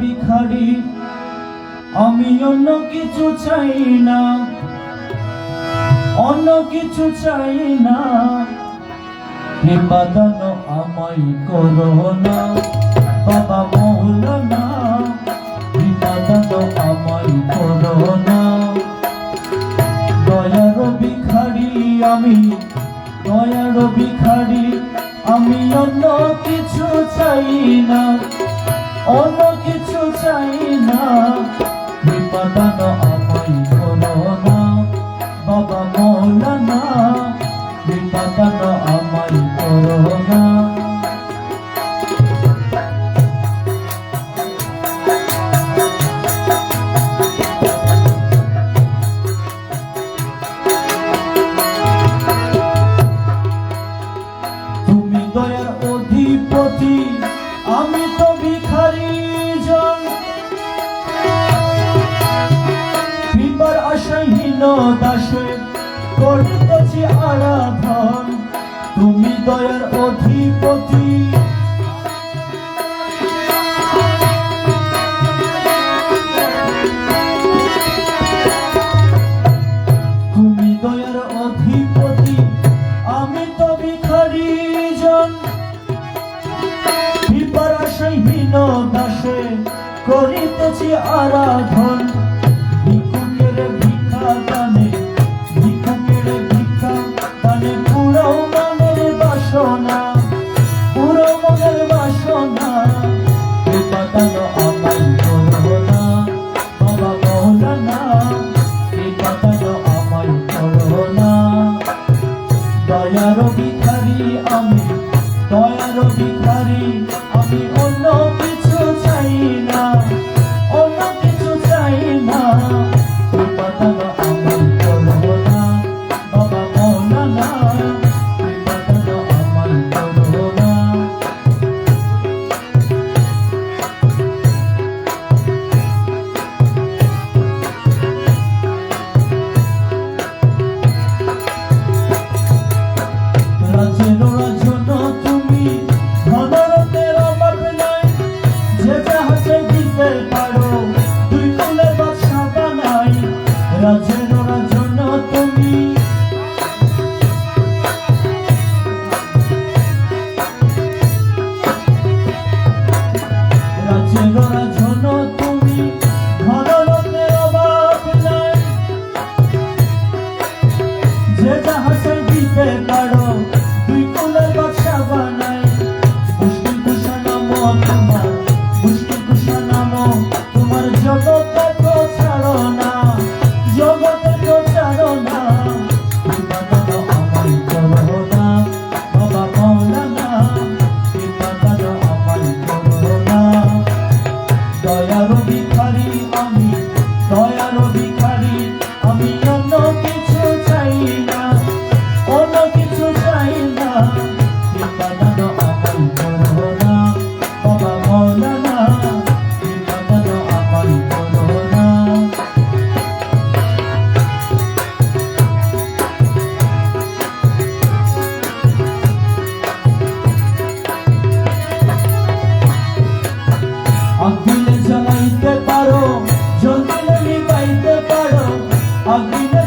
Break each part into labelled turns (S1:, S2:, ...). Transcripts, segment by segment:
S1: ভিখারি, আমি অন্য কিছু চাই না। অন্য কিছু চাই না। নিবাদন আমায় করোনা বাবা মৌলানা বাদন আমায় করোনা দয়ার ভিখারি, আমি দয়ার ভিখারি, আমি অন্য কিছু চাই না। অন্য কিছু চাই না। বিপাদানো আমায় ধরো না। বাবা মৌলানা বিপাদানো আমায় ধরো না। বাবা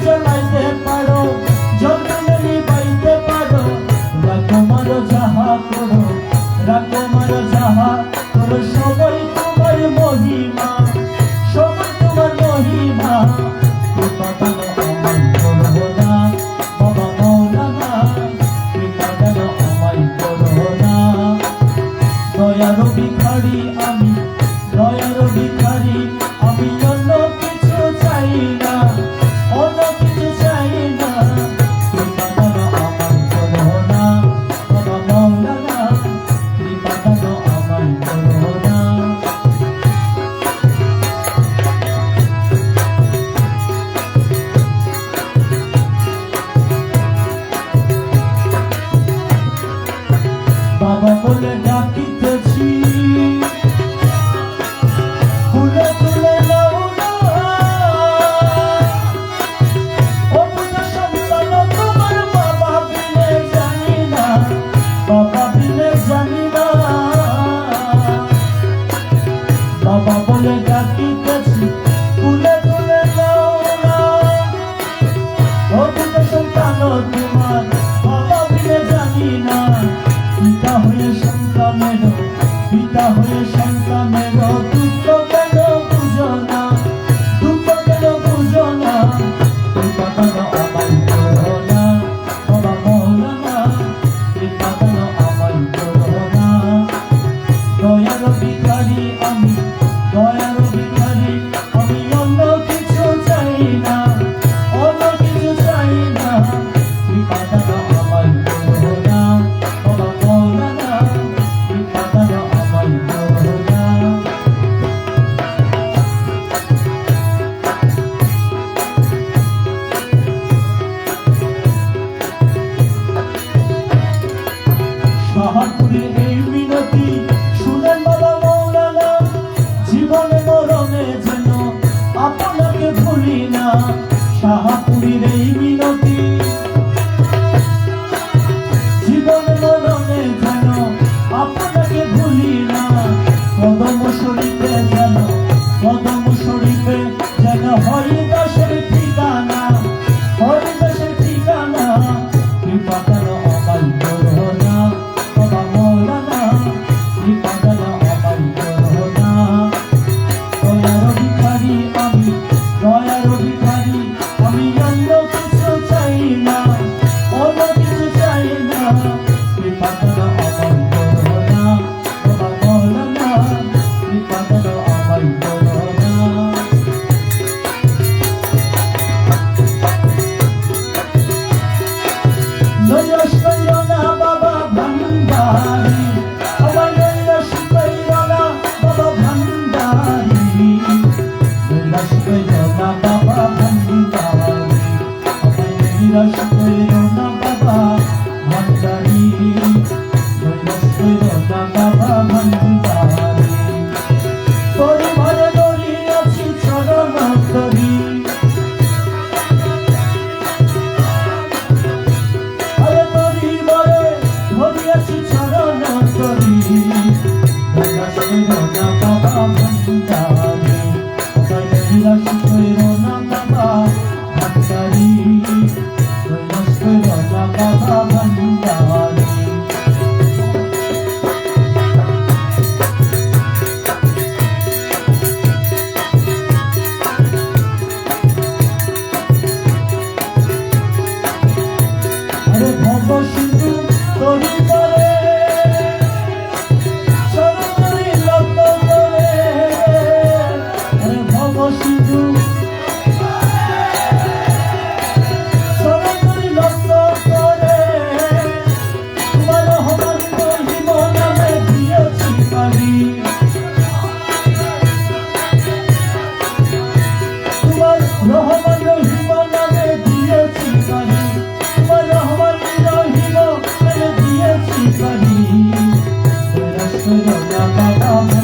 S1: চলাইতে পারো i'm doctor 你有没有搞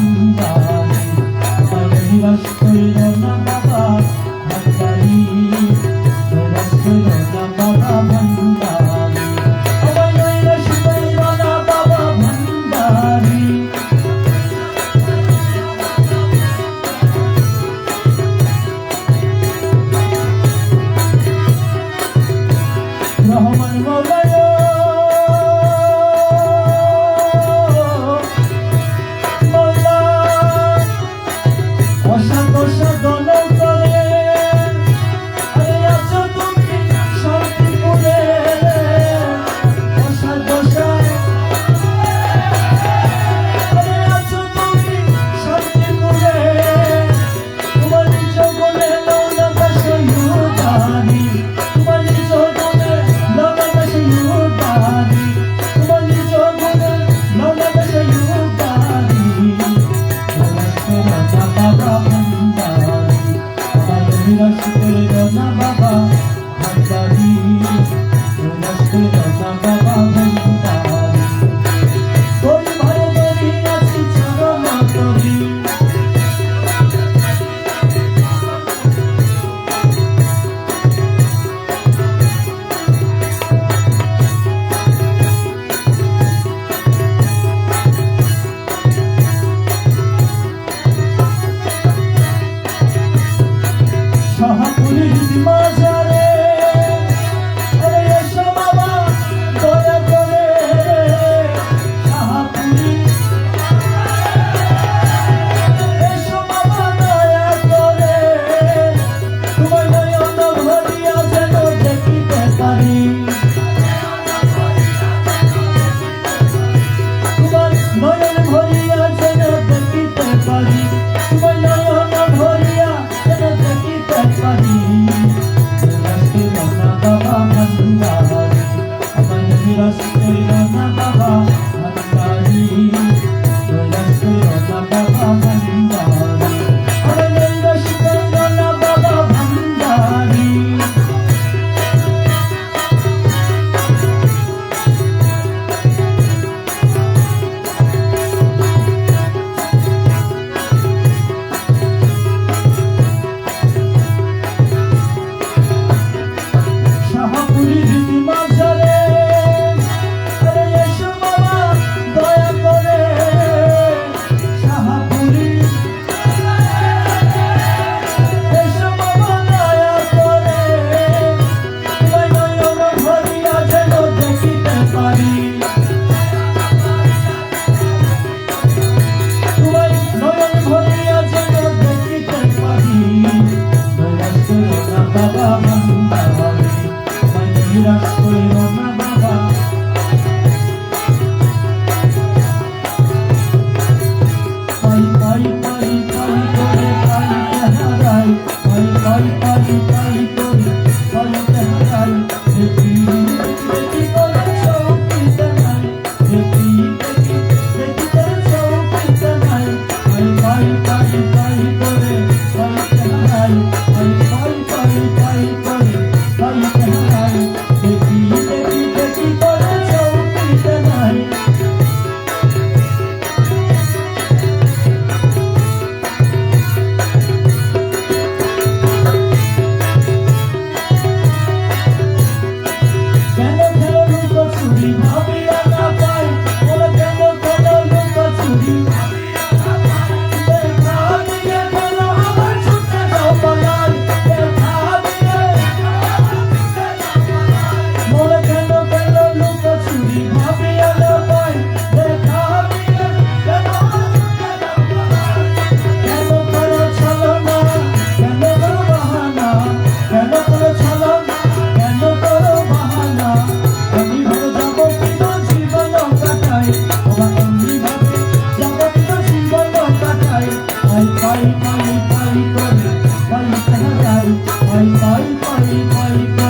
S1: Mari, Mari, Mari.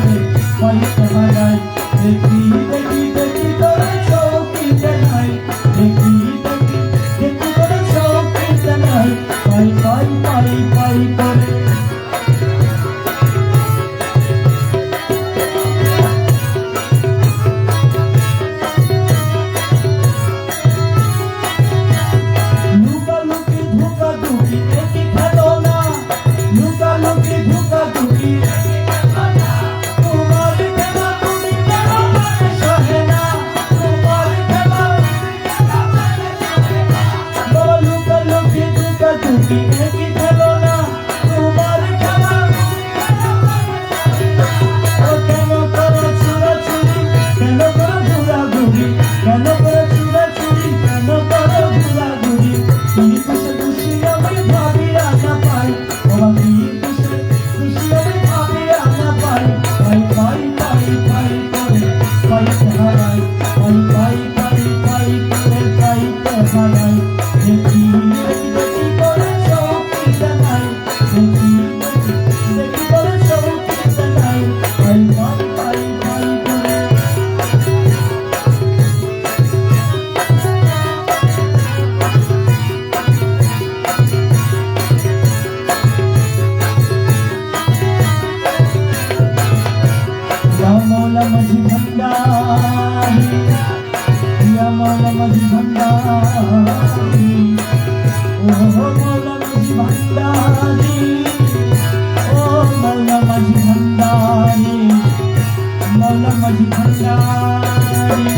S1: மதி பண்டாரி பிரியமான மதி பண்டாரி ஓ மோல மதி பண்டாரி ஓ மல்ல மதி பண்டாரி மல்ல மதி பண்டாரி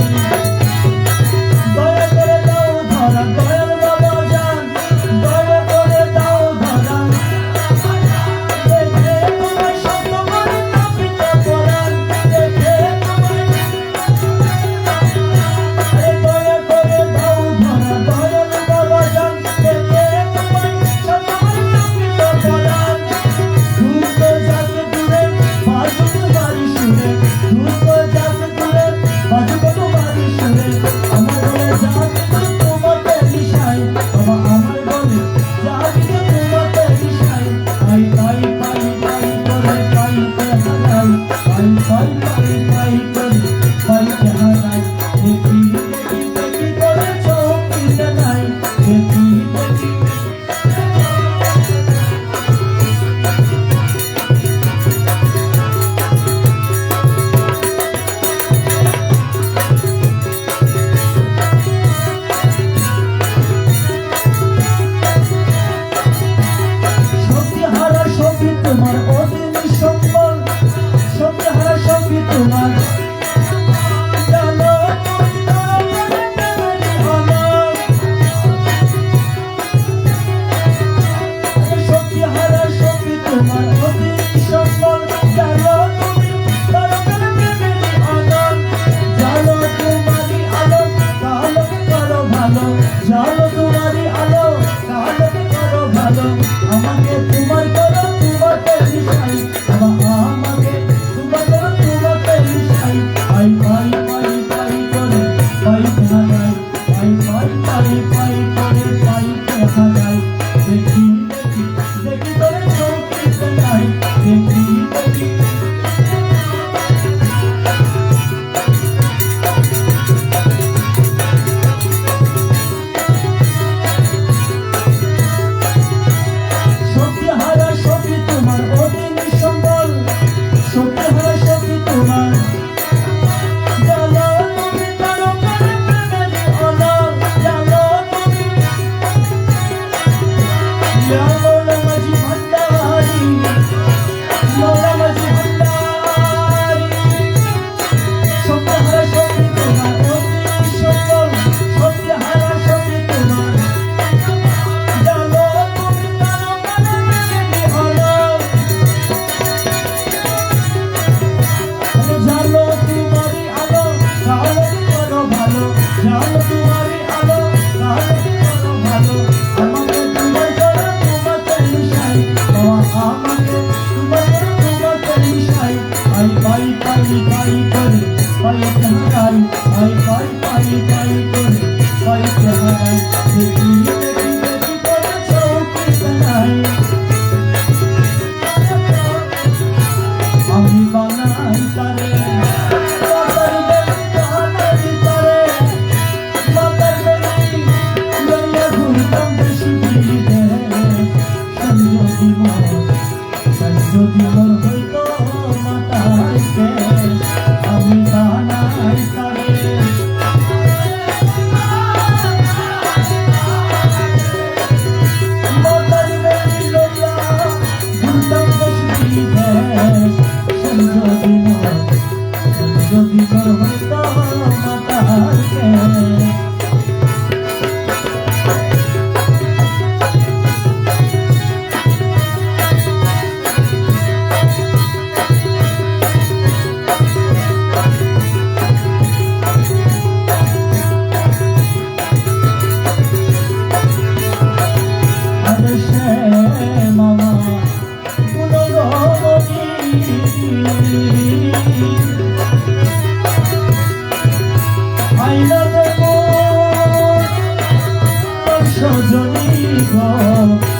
S1: 走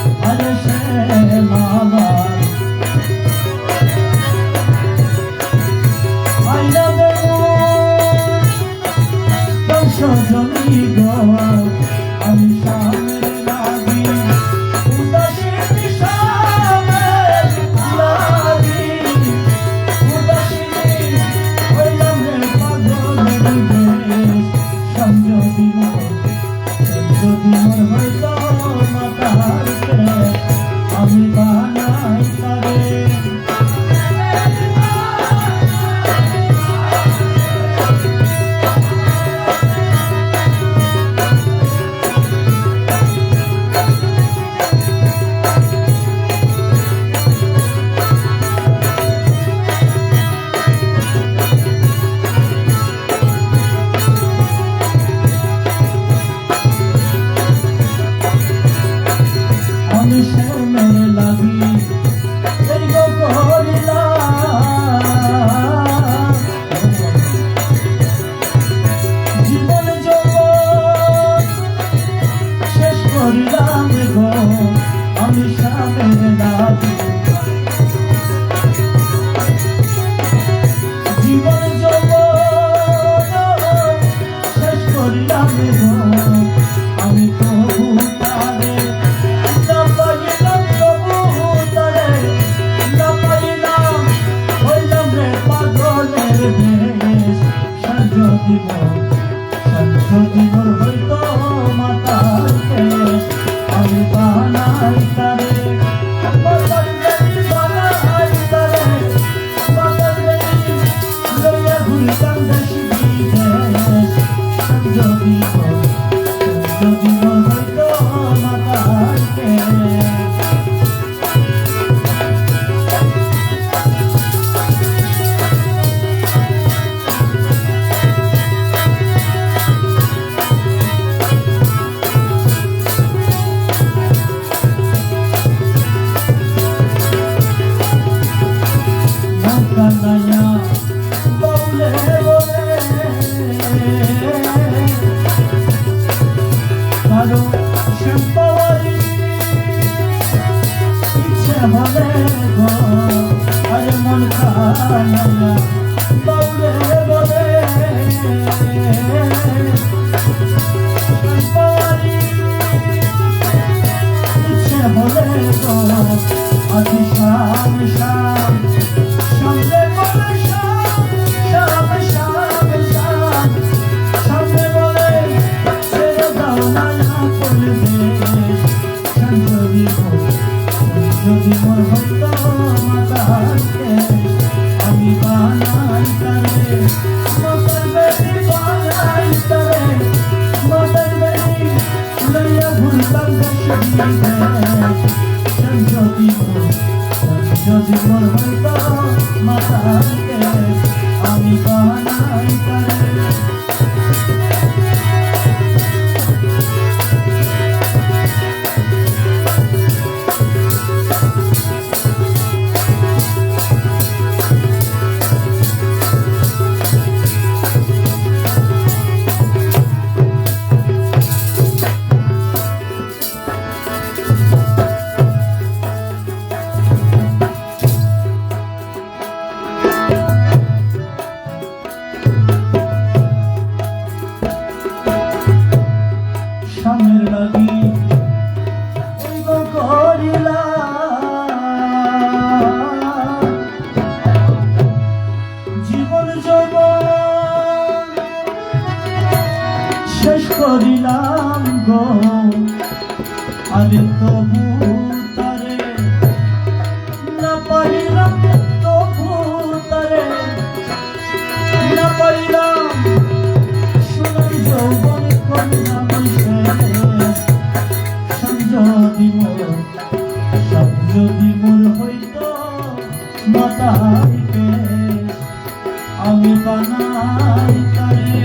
S1: আমি বানাই তারে।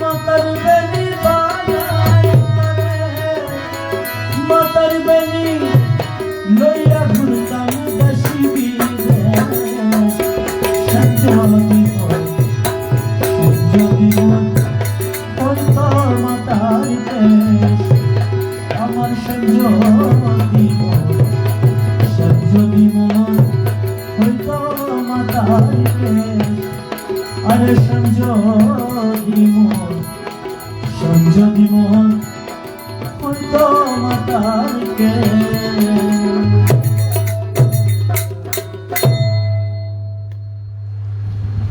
S1: মাতার